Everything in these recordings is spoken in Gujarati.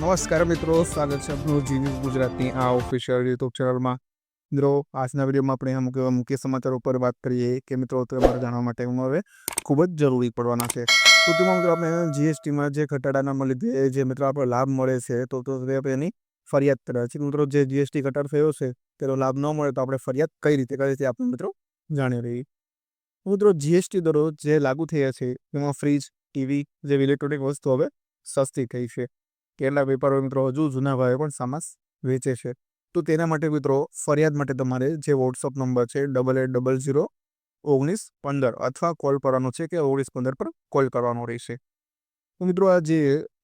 નમસ્કાર મિત્રો, સ્વાગત છે આપનું જી ગુજરાતની આ ઓફિશિયલ યુટ્યુબ ચેનલમાં. મિત્રો, આજના વિડીયોમાં આપણે અમુક મુખ્ય સમાચાર ઉપર વાત કરીએ કે મિત્રો, તમારે જાણવા માટે હવે ખૂબ જ જરૂરી પડવાના છે. તો તેમાં મિત્રો આપણે જીએસટીમાં જે ઘટાડાના લીધે જે મિત્રો આપણે લાભ મળે છે, તો આપણે એની ફરિયાદ કરે છે મિત્રો, જે જીએસટી ઘટાડો થયો છે, તેનો લાભ ન મળે તો આપણે ફરિયાદ કઈ રીતે કરીએ તે આપણે મિત્રો જાણી રહીએ મિત્રો જીએસટી દરો જે લાગુ થયા છે, તેમાં ફ્રીજ, ટીવી જેવી ઇલેક્ટ્રોનિક વસ્તુ હવે સસ્તી થઈ છે. કેટલાક વેપારો મિત્રો હજુ જૂના ભાવે પણ સામાસ વેચે છે. તો તેના માટે મિત્રો ફરિયાદ માટે તમારે જે વોટ્સઅપ નંબર છે ડબલ એટ ડબલ ઝીરો ઓગણીસ પંદર અથવા કોલ કરવાનો છે કે ઓગણીસ પંદર પર કોલ કરવાનો રહેશે. તો મિત્રો આ જે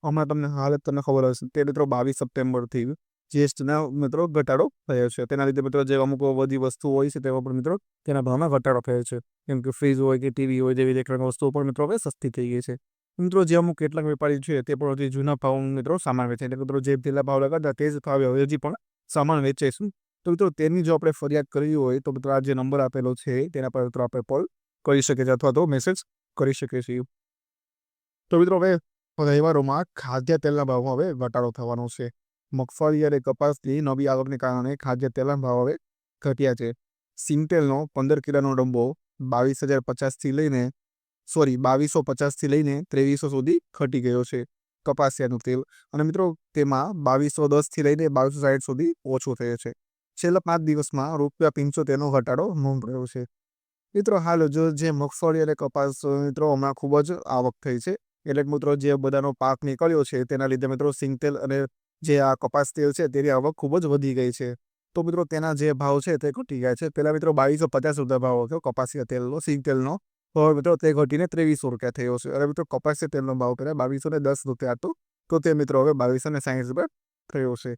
હમણાં તમને હાલત તમને ખબર હશે તે મિત્રો બાવીસ સપ્ટેમ્બરથી જીએસટીના મિત્રો ઘટાડો થયો છે. તેના લીધે મિત્રો જે અમુક બધી વસ્તુ હોય છે તેમાં પણ મિત્રો તેના ભાવમાં ઘટાડો થયો છે. જેમ કે ફ્રીજ હોય કે ટીવી હોય જેવી ઇલેક્ટ્રોનિક વસ્તુઓ પણ મિત્રો હવે સસ્તી થઈ ગઈ છે. મિત્રો, જે અમુક કેટલાક વેપારી છે, તે પણ હજી જૂના ભાવ મિત્રો સામાન વેચે એટલે મિત્રો જે પેલા ભાવ લગાડતા તે જ ભાવે હવે હજી પણ સામાન વેચે છે તો મિત્રો, તેની જો આપણે ફરિયાદ કરવી હોય, તો મિત્રો, આ જે નંબર આપેલો છે, તેના પર મિત્રો આપણે કોલ કરી શકીએ છીએ અથવા તો મેસેજ કરી શકીએ છીએ. તો મિત્રો, હવે તહેવારોમાં ખાદ્ય તેલના ભાવમાં હવે ઘટાડો થવાનો છે. મગફળી અને કપાસની નવી આવકને કારણે ખાદ્ય તેલના ભાવ હવે ઘટ્યા છે. સિંગતેલનો પંદર કિલોનો ડબ્બો બાવીસ હજાર પચાસથી લઈને સોરી, બાવીસો પચાસથી લઈને ત્રેવીસો સુધી ઘટી ગયો છે કપાસિયાનું તેલ. અને મિત્રો, તેમાં બાવીસો દસથી લઈને બાવીસો સાઠ સુધી ઓછો થયો છે. છેલ્લા પાંચ દિવસમાં રૂપિયા પંચોતેરનો ઘટાડો નોંધાયો છે. મિત્રો, હાલ, જો જે મગફળી અને કપાસ, મિત્રો, હમણાં ખૂબ જ આવક થઈ છે. એટલે મિત્રો, જે બધાનો પાક નીકળ્યો છે, તેના લીધે મિત્રો સિંગતેલ અને જે આ કપાસ તેલ છે, તેની આવક ખૂબ જ વધી ગઈ છે. તો મિત્રો, તેના જે ભાવ છે, તે ઘટી ગયા છે. પહેલાં મિત્રો, બાવીસો પચાસ રૂપિયા ભાવ હતો કપાસિયા તેલનો સિંગતેલનો હવે મિત્રો તે ઘટીને ત્રેવીસો રૂપિયા થયો છે. અને મિત્રો કપાસિયા તેલનો ભાવ પહેલાં બાવીસો ને દસ રૂપિયા હતો. તો તે મિત્રો હવે બાવીસો ને સાહીઠ રૂપિયા થયો છે.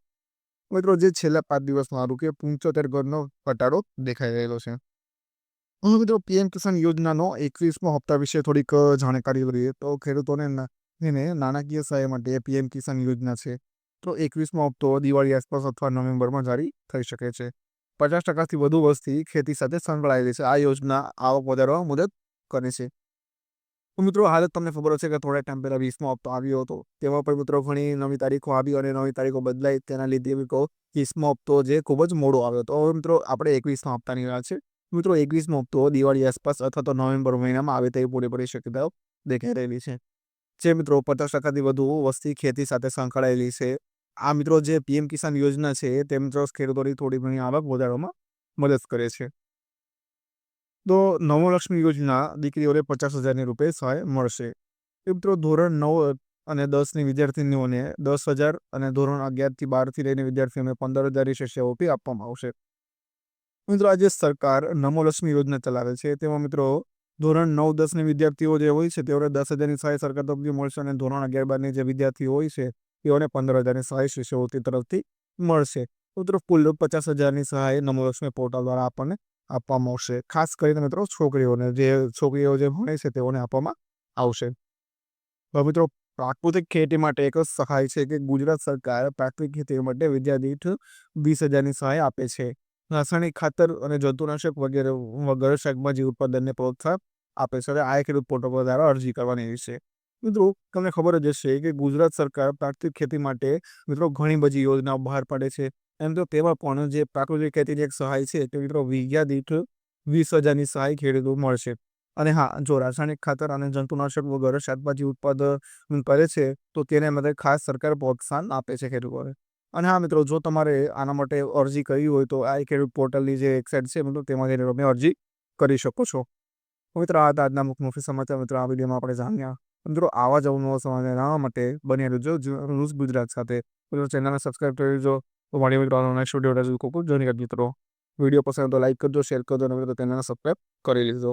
મિત્રો જે છેલ્લા પાંચ દિવસમાં આ રૂપિયા પંચોતેર ઘરનો ઘટાડો દેખાઈ રહેલો છે. હવે મિત્રો પીએમ કિસાન યોજનાનો એકવીસમો હપ્તા વિશે થોડીક જાણકારી લઈએ. તો ખેડૂતોને નાણાકીય સહાય માટે પીએમ કિસાન યોજના છે. તો એકવીસમો હપ્તો દિવાળી આસપાસ અથવા નવેમ્બરમાં જારી થઈ શકે છે. પચાસ ટકાથી વધુ વસ્તી ખેતી સાથે સંકળાયેલી છે. આ યોજના આવક વધારવા મદદ કરે છે. મિત્રો, હાલ તમને ખબર હશે કે થોડા ટાઈમ પહેલાં વીસમો હપ્તો આવ્યો હતો. તેમાં પણ મિત્રો ઘણી નવી તારીખો આવી અને નવી તારીખો બદલાઈ તેના લીધે મિત્રો વીસમો હપ્તો જે ખૂબ જ મોડો આવ્યો હતો. હવે મિત્રો, આપણે એકવીસમો હપ્તાની વાત છે. મિત્રો, એકવીસમો હપ્તો દિવાળી આસપાસ અથવા તો નવેમ્બર મહિનામાં આવે તેવી પૂરેપૂરી શક્યતાઓ દેખાઈ રહેલી છે. જે મિત્રો પચાસ ટકાથી વધુ વસ્તી ખેતી સાથે સંકળાયેલી છે. આ મિત્રો જે પીએમ કિસાન યોજના છે, તે મિત્રો ખેડૂતોની થોડી ઘણી આવક વધારવામાં મદદ કરે છે. તો નવલક્ષ્મી યોજના દીકરીઓને પચાસ હજારની રૂપે સહાય મળશે. એ મિત્રો ધોરણ નવ અને દસની વિદ્યાર્થીનીઓને દસ હજાર અને ધોરણ અગિયારથી બારથી લઈને વિદ્યાર્થીઓને પંદર હજારની શિષ્યવૃત્તિ આપવામાં આવશે. મિત્રો, આજે સરકાર નમોલક્ષ્મી યોજના ચલાવે છે. તેમાં મિત્રો, ધોરણ નવ દસની વિદ્યાર્થીઓ જે હોય છે, તેઓને દસ હજારની સહાય સરકાર તરફથી મળશે અને ધોરણ અગિયાર બારની જે વિદ્યાર્થીઓ હોય છે, તેઓને પંદર હજારની સહાય શિષ્યવૃત્તિ તરફથી મળશે. મિત્રો, કુલ પચાસ હજારની સહાય નમોલક્ષ્મી પોર્ટલ દ્વારા આપણને આપવામાં આવશે. ખાસ કરીને મિત્રો છોકરીઓને, જે છોકરીઓ જે ભણે છે તેઓને આપવામાં આવશે. હવે મિત્રો, પ્રાકૃતિક ખેતી માટે એક સહાય છે કે ગુજરાત સરકાર પ્રાકૃતિક ખેતી માટે વિદ્યાદીઠ વીસ હજારની સહાય આપે છે. રાસાયણિક ખાતર અને જંતુનાશક વગેરે, વગર શાકભાજી ઉત્પાદનને પ્રોત્સાહન આપે છે આ ખેડૂત પોર્ટલ દ્વારા અરજી કરવાની છે. મિત્રો, તમને ખબર જ હશે કે ગુજરાત સરકાર પ્રાકૃતિક ખેતી માટે, મિત્રો, ઘણી બધી યોજનાઓ બહાર પાડે છે. એમ તો તેમાં પણ જે પ્રાકૃતિક ખેતીની એક સહાય છે, તે મિત્રો વીઘા દીઠ વીસ હજારની સહાય ખેડૂતો મળશે. અને હા, જો રાસાયણિક ખાતર અને જંતુનાશક વગર શાકભાજી ઉત્પાદન કરે છે, તો તેને માટે ખાસ સરકાર પ્રોત્સાહન આપે છે ખેડૂતોને. અને હા, મિત્રો, જો તમારે આના માટે અરજી કરવી હોય તો આ ખેડૂત પોર્ટલની જે વેબસાઇટ છે મતલબ તેમાં જઈને તમે અરજી કરી શકો છો. મિત્રો, આ આજના મુખ્ય મુખ્ય સમાચાર. મિત્રો, આ વિડીયોમાં આપણે જાણ્યા. મિત્રો, આવા જ અવનવા સમાચાર જાણવા માટે બની રહેજો ન્યૂઝ ગુજરાત સાથે. ચેનલને સબસ્ક્રાઈબ કરી દેજો. તો મારી મિત્રો નેક્સ્ટ વીડિયો રજૂ ખૂબ જોઈન કરી મિત્રો વીડિયો પસંદ તો લાઈક કરજો શેર કરજો અને મિત્રો ચેનલને સબસ્ક્રાઈબ કરી લેજો